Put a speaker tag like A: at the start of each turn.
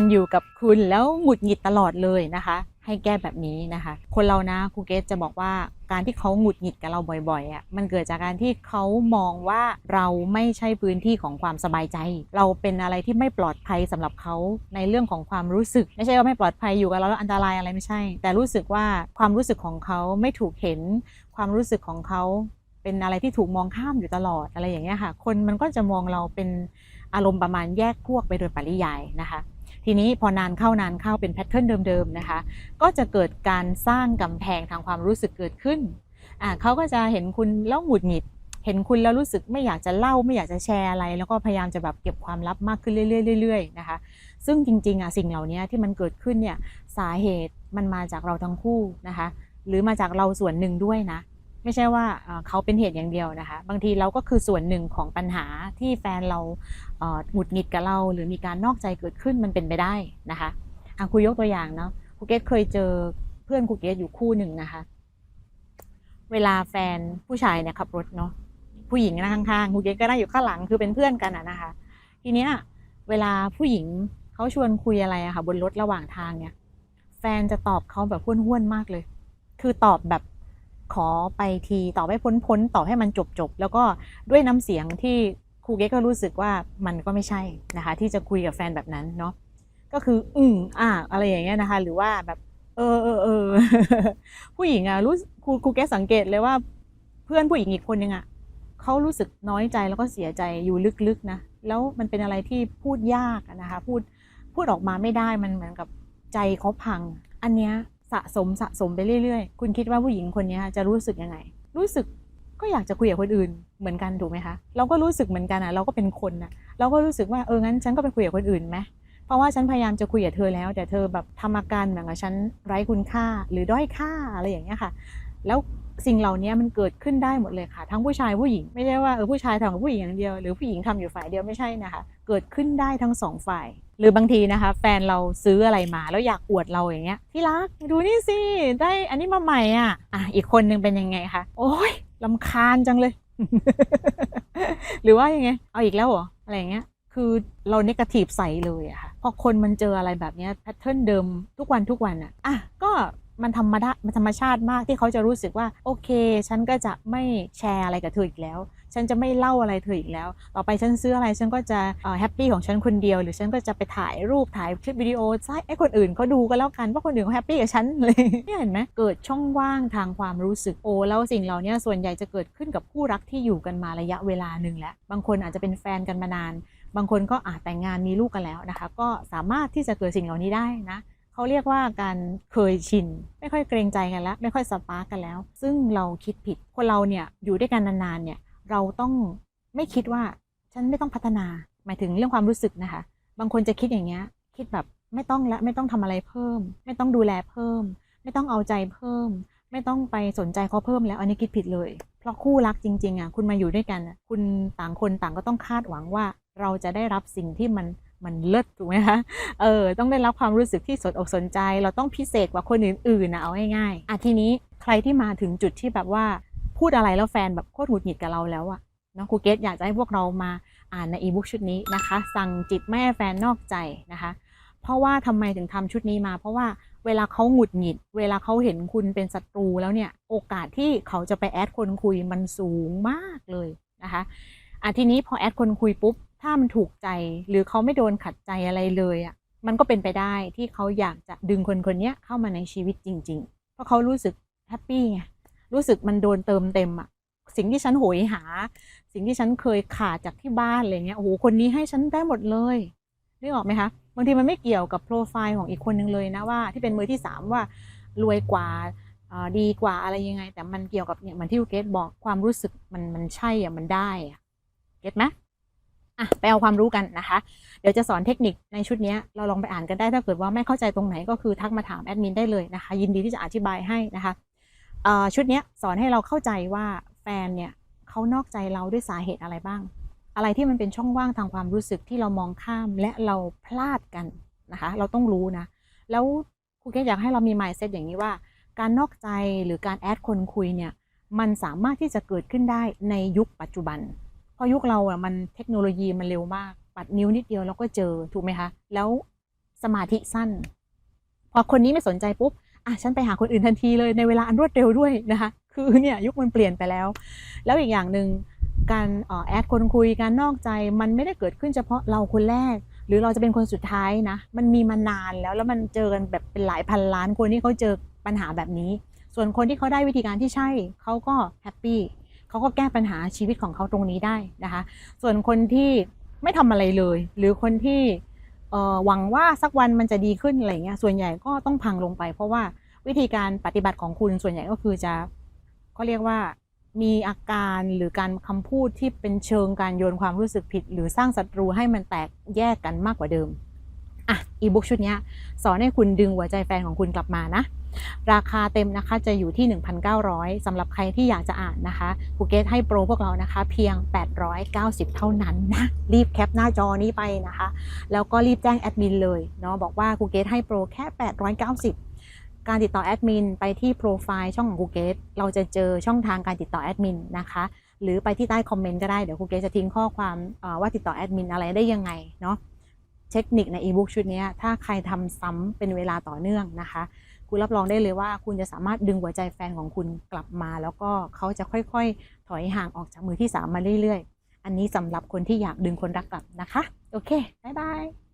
A: นอยู่กับคุณแล้วหงุดหงิดตลอดเลยนะคะ ให้แก้แบบนี้นะคะ คนเรานะครูเกสจะบอกว่าการที่เขาหงุดหงิดกับเราบ่อยๆอะมันเกิดจากการที่เขามองว่าเราไม่ใช่พื้นที่ของความสบายใจ เราเป็นอะไรที่ไม่ปลอดภัยสำหรับเขาในเรื่องของความรู้สึก ไม่ใช่ว่าไม่ปลอดภัยอยู่กับเราแล้วอันตรายอะไรไม่ใช่ แต่รู้สึกว่าความรู้สึกของเขาไม่ถูกเห็น ความรู้สึกของเขาเป็นอะไรที่ถูกมองข้ามอยู่ตลอดอะไรอย่างเงี้ยค่ะ คนมันก็จะมองเราเป็นอารมณ์ประมาณแยกพวกไปโดยปริยายนะคะ ทีนี้พอนานเข้านานเข้าเป็นแพทเทิร์นเดิมๆนะคะ ก็จะเกิดการสร้างกำแพงทางความรู้สึกเกิดขึ้นอ่าเขาก็จะเห็นคุณแล้วหงุดหงิด เห็นคุณแล้วรู้สึกไม่อยากจะเล่าไม่อยากจะแชร์อะไร แล้วก็พยายามจะแบบเก็บความลับมากขึ้นเรื่อยๆเรื่อยๆนะคะ ซึ่งจริงๆอะสิ่งเหล่านี้ที่มันเกิดขึ้นเนี่ยสาเหตุมันมาจากเราทั้งคู่นะคะ หรือมาจากเราส่วนหนึ่งด้วยนะ ไม่ใช่ว่าเขาเป็นเหตุอย่างเดียวนะคะ บางทีเราก็คือส่วนหนึ่งของปัญหาที่แฟนเราหงุดหงิดกับเรา หรือมีการนอกใจเกิดขึ้นมันเป็นไปได้นะคะอะครูยกตัวอย่างเนาะครูเกตเคยเจอเพื่อนครูเกตอยู่คู่หนึ่งนะคะ เวลาแฟนผู้ชายเนี่ยขับรถเนาะผู้หญิงนั่งข้างๆครูเกตก็นั่งอยู่ข้างหลังคือเป็นเพื่อนกันอะนะคะ ทีเนี้ยเวลาผู้หญิงเขาชวนคุยอะไรอะค่ะบนรถระหว่างทางเนี่ย แฟนจะตอบเขาแบบห้วนๆมากเลย คือตอบแบบ ขอไปทีต่อให้พ้นๆตอให้มันจบๆแล้วก็ด้วยน้ำเสียงที่ครูเก๊ก็รู้สึกว่ามันก็ไม่ใช่นะคะ ที่จะคุยกับแฟนแบบนั้นเนาะก็คือ อืมอ่าอะไรอย่างเงี้ยนะคะ หรือว่าแบบ เออเออเออผู้หญิงอะรู้ครูครูเก๊สังเกตเลยว่า เพื่อนผู้หญิงอีกคนนึงอะเขารู้สึกน้อยใจแล้วก็เสียใจอยู่ลึกๆนะแล้วมันเป็นอะไรที่พูดยากนะคะ พูดพูดออกมาไม่ได้มันเหมือนกับใจเขาพัง อันเนี้ย สะสมสะสมไปเรื่อยๆ คุณคิดว่าผู้หญิงคนนี้จะรู้สึกยังไง รู้สึกก็อยากจะคุยกับคนอื่นเหมือนกันถูกไหมคะ เราก็รู้สึกเหมือนกันอะเราก็เป็นคนอะเราก็รู้สึกว่าเอองั้นฉันก็ไปคุยกับคนอื่นไหมเพราะว่าฉันพยายามจะคุยกับเธอแล้ว แต่เธอแบบทำอาการเหมือนกับฉันไร้คุณค่าหรือด้อยค่าอะไรอย่างเงี้ยค่ะ แล้วสิ่งเหล่านี้มันเกิดขึ้นได้หมดเลยค่ะ ทั้งผู้ชายผู้หญิงไม่ใช่ว่าเออผู้ชายทำกับผู้หญิงอย่างเดียว หรือผู้หญิงทำอยู่ฝ่ายเดียวไม่ใช่นะคะ เกิดขึ้นได้ทั้งสองฝ่าย หรือบางทีนะคะ แฟนเราซื้ออะไรมาแล้วอยากอวดเราอย่างเงี้ยที่รักดูนี่สิได้อันนี้มาใหม่อะอะอีกคนนึงเป็นยังไงคะโอ้ยลำคาญจังเลย หรือว่ายังไง เอาอีกแล้วเหรออะไรอย่างเงี้ยคือเราเนกาทีฟใส่เลยอะค่ะพอคนมันเจออะไรแบบเนี้แพทเทิร์นเดิมทุกวันทุกวันอะอะก็ มันธรรมดามันธรรมชาติมากที่เขาจะรู้สึกว่าโอเค ฉันก็จะไม่แชร์อะไรกับเธออีกแล้ว ฉันจะไม่เล่าอะไรเธออีกแล้ว ต่อไปฉันซื้ออะไรฉันก็จะแฮปปี้ของฉันคนเดียว หรือฉันก็จะไปถ่ายรูปถ่ายคลิปวิดีโอให้ไอ้คนอื่นเขาดูก็แล้วกันว่าคนอื่นเขาแฮปปี้กับฉันเลยเนี่ยเห็นไหมเกิดช่องว่างทางความรู้สึกโอ้แล้วสิ่งเหล่านี้ส่วนใหญ่จะเกิดขึ้นกับคู่รักที่อยู่กันมาระยะเวลาหนึ่งแล้วบางคนอาจจะเป็นแฟนกันมานาน บางคนก็อาจแต่งงานมีลูกกันแล้วนะคะ ก็สามารถที่จะเกิดสิ่งเหล่านี้ได้นะ เขาเรียกว่าการเคยชิน ไม่ค่อยเกรงใจกันแล้ว ไม่ค่อยสปาร์กกันแล้ว ซึ่งเราคิดผิด คนเราเนี่ยอยู่ด้วยกันนานๆเนี่ยเราต้องไม่คิดว่าฉันไม่ต้องพัฒนา หมายถึงเรื่องความรู้สึกนะคะ บางคนจะคิดอย่างเงี้ยคิดแบบไม่ต้องและไม่ต้องทำอะไรเพิ่ม ไม่ต้องดูแลเพิ่ม ไม่ต้องเอาใจเพิ่ม ไม่ต้องไปสนใจเขาเพิ่มแล้วอันนี้คิดผิดเลย เพราะคู่รักจริงๆอะคุณมาอยู่ด้วยกัน คุณต่างคนต่างก็ต้องคาดหวังว่า เราจะได้รับสิ่งที่มัน มันเลิศถูกไหมคะเออต้องได้รับความรู้สึกที่สนอกสนใจ เราต้องพิเศษกว่าคนอื่นๆนะเอาง่ายๆอะทีนี้ใครที่มาถึงจุดที่แบบว่าพูดอะไรแล้วแฟนแบบโคตรหงุดหงิดกับเราแล้วอะเนาะครูเกตอยากจะให้พวกเรามาอ่านในอีบุ๊กชุดนี้นะคะ สั่งจิตแม่แฟนนอกใจนะคะ เพราะว่าทำไมถึงทำชุดนี้มา เพราะว่าเวลาเขาหงุดหงิด เวลาเขาเห็นคุณเป็นศัตรูแล้วเนี่ยโอกาสที่เขาจะไปแอดคนคุยมันสูงมากเลยนะคะอะทีนี้พอแอดคนคุยปุ๊บ ถ้ามันถูกใจหรือเขาไม่โดนขัดใจอะไรเลยอะมันก็เป็นไปได้ที่เขาอยากจะดึงคนคนนี้เข้ามาในชีวิตจริง ๆ เพราะเขารู้สึกแฮปปี้ไงรู้สึกมันโดนเติมเต็มอะสิ่งที่ฉันโหยหา สิ่งที่ฉันเคยขาดจากที่บ้านอะไรเงี้ยโอ้โหคนนี้ให้ฉันได้หมดเลยนึกออกไหมคะบางทีมันไม่เกี่ยวกับโปรไฟล์ของอีกคนนึงเลยนะว่า ที่เป็นมือที่สามว่ารวยกว่าดีกว่าอะไรยังไง แต่มันเกี่ยวกับเนี่ยเหมือนที่เกตบอกความรู้สึกมันมันใช่อะมันได้อะเก็ตไหม อะไปเอาความรู้กันนะคะ เดี๋ยวจะสอนเทคนิคในชุดนี้เราลองไปอ่านกันได้ถ้าเกิดว่าไม่เข้าใจตรงไหนก็คือทักมาถามแอดมินได้เลยนะคะ ยินดีที่จะอธิบายให้นะคะชุดนี้สอนให้เราเข้าใจว่าแฟนเนี่ยเขานอกใจเราด้วยสาเหตุอะไรบ้าง อะไรที่มันเป็นช่องว่างทางความรู้สึกที่เรามองข้ามและเราพลาดกันนะคะ เราต้องรู้นะ แล้วครูเกศอยากให้เรามี mindset อย่างนี้ว่า การนอกใจหรือการแอดคนคุยเนี่ยมันสามารถที่จะเกิดขึ้นได้ในยุคปัจจุบัน เพราะยุคเราอะมันเทคโนโลยีมันเร็วมาก ปัดนิ้วนิดเดียวเราก็เจอถูกไหมคะ แล้วสมาธิสั้น พอคนนี้ไม่สนใจปุ๊บอะฉันไปหาคนอื่นทันทีเลยในเวลาอันรวดเร็วด้วยนะคะ คือเนี่ยยุคมันเปลี่ยนไปแล้ว แล้วอีกอย่างหนึ่งการออแอดคนคุยการนอกใจมันไม่ได้เกิดขึ้นเฉพาะเราคนแรก หรือเราจะเป็นคนสุดท้ายนะ มันมีมานานแล้วแล้วมันเจอกันแบบเป็นหลายพันล้านคนที่เขาเจอปัญหาแบบนี้ ส่วนคนที่เขาได้วิธีการที่ใช่เขาก็แฮปปี้ เขาก็แก้ปัญหาชีวิตของเขาตรงนี้ได้นะคะ ส่วนคนที่ไม่ทำอะไรเลย หรือคนที่หวังว่าสักวันมันจะดีขึ้นอะไรเงี้ยส่วนใหญ่ก็ต้องพังลงไป เพราะว่าวิธีการปฏิบัติของคุณส่วนใหญ่ก็คือจะก็เรียกว่ามีอาการหรือการคำพูดที่เป็นเชิงการโยนความรู้สึกผิด หรือสร้างศัตรูให้มันแตกแยกกันมากกว่าเดิมอะอีบุ๊กชุดนี้สอนให้คุณดึงหัวใจแฟนของคุณกลับมานะ ราคาเต็มนะคะจะอยู่ที่ 1,900สำหรับใครที่อยากจะอ่านนะคะภูเก็ตให้โปรพวกเรานะคะ เพียง 890 เท่านั้นนะรีบแคปหน้าจอนี้ไปนะคะ แล้วก็รีบแจ้งแอดมินเลยเนาะบอกว่าภูเก็ตให้โปรแค่ 890การติดต่อแอดมินไปที่โปรไฟล์ช่องของภูเก็ตเราจะเจอช่องทางการติดต่อแอดมินนะคะ หรือไปที่ใต้คอมเมนต์ก็ได้ เดี๋ยวภูเก็ตจะทิ้งข้อความว่าติดต่อแอดมินอะไรได้ยังไงเนาะ เทคนิคในอีบุ๊กชุดนี้ถ้าใครทำซ้ำเป็นเวลาต่อเนื่องนะคะ คุณรับรองได้เลยว่า คุณจะสามารถดึงหัวใจแฟนของคุณกลับมา แล้วก็เขาจะค่อยๆ ถอยห่างออกจากมือที่สามมาเรื่อยๆ อันนี้สำหรับคนที่อยากดึงคนรักกลับนะคะ โอเค บ๊ายบาย